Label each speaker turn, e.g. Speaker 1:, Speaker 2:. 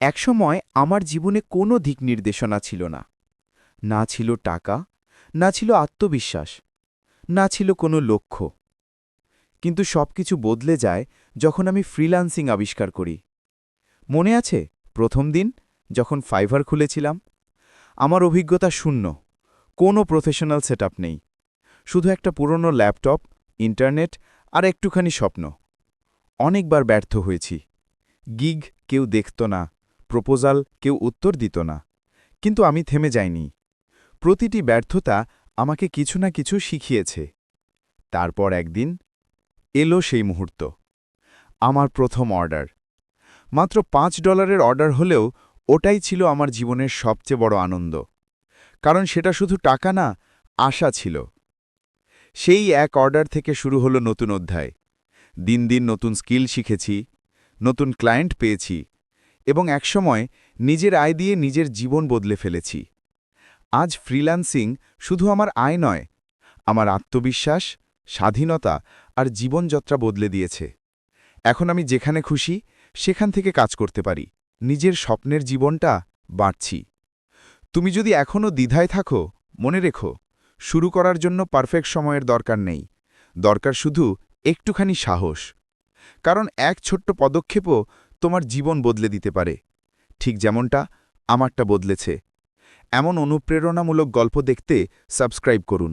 Speaker 1: একসময় আমার জীবনে কোনো দিক নির্দেশনা ছিল না। না ছিল টাকা, না ছিল আত্মবিশ্বাস, না ছিল কোনো লক্ষ্য। কিন্তু সবকিছু বদলে যায় যখন আমি ফ্রিল্যান্সিং আবিষ্কার করি। মনে আছে, প্রথম দিন যখন ফাইভার খুলেছিলাম, আমার অভিজ্ঞতা শূন্য, কোনো প্রফেশনাল সেটআপ নেই, শুধু একটা পুরনো ল্যাপটপ, ইন্টারনেট আর একটুখানি স্বপ্ন। অনেকবার ব্যর্থ হয়েছি, গিগ কেউ দেখত না প্রপোজাল কেউ উত্তর দিত না। কিন্তু আমি থেমে যাইনি। প্রতিটি ব্যর্থতা আমাকে কিছু না কিছু শিখিয়েছে। তারপর একদিন এলো সেই মুহূর্ত। আমার প্রথম অর্ডার। মাত্র পাঁচ ডলারের অর্ডার হলেও ওটাই ছিল আমার জীবনের সবচেয়ে বড় আনন্দ। কারণ সেটা শুধু টাকা না, আশা ছিল। সেই এক অর্ডার থেকে শুরু হলো নতুন অধ্যায়। দিন দিন নতুন স্কিল শিখেছি, নতুন ক্লায়েন্ট পেয়েছি এবং একসময় নিজের আয় দিয়ে নিজের জীবন বদলে ফেলেছি। আজ ফ্রিল্যান্সিং শুধু আমার আয় নয়, আমার আত্মবিশ্বাস, স্বাধীনতা আর জীবনযাত্রা বদলে দিয়েছে। এখন আমি যেখানে খুশি, সেখান থেকে কাজ করতে পারি। নিজের স্বপ্নের জীবনটা বাড়ছি তুমি যদি এখনও দ্বিধায় থাকো, মনে রেখো, শুরু করার জন্য পারফেক্ট সময়ের দরকার নেই। দরকার শুধু একটুখানি সাহস। কারণ এক ছোট্ট পদক্ষেপও তোমার জীবন বদলে দিতে পারে। ঠিক যেমনটা আমারটা বদলেছে। এমন অনুপ্রেরণামূলক গল্প দেখতে সাবস্ক্রাইব করুন।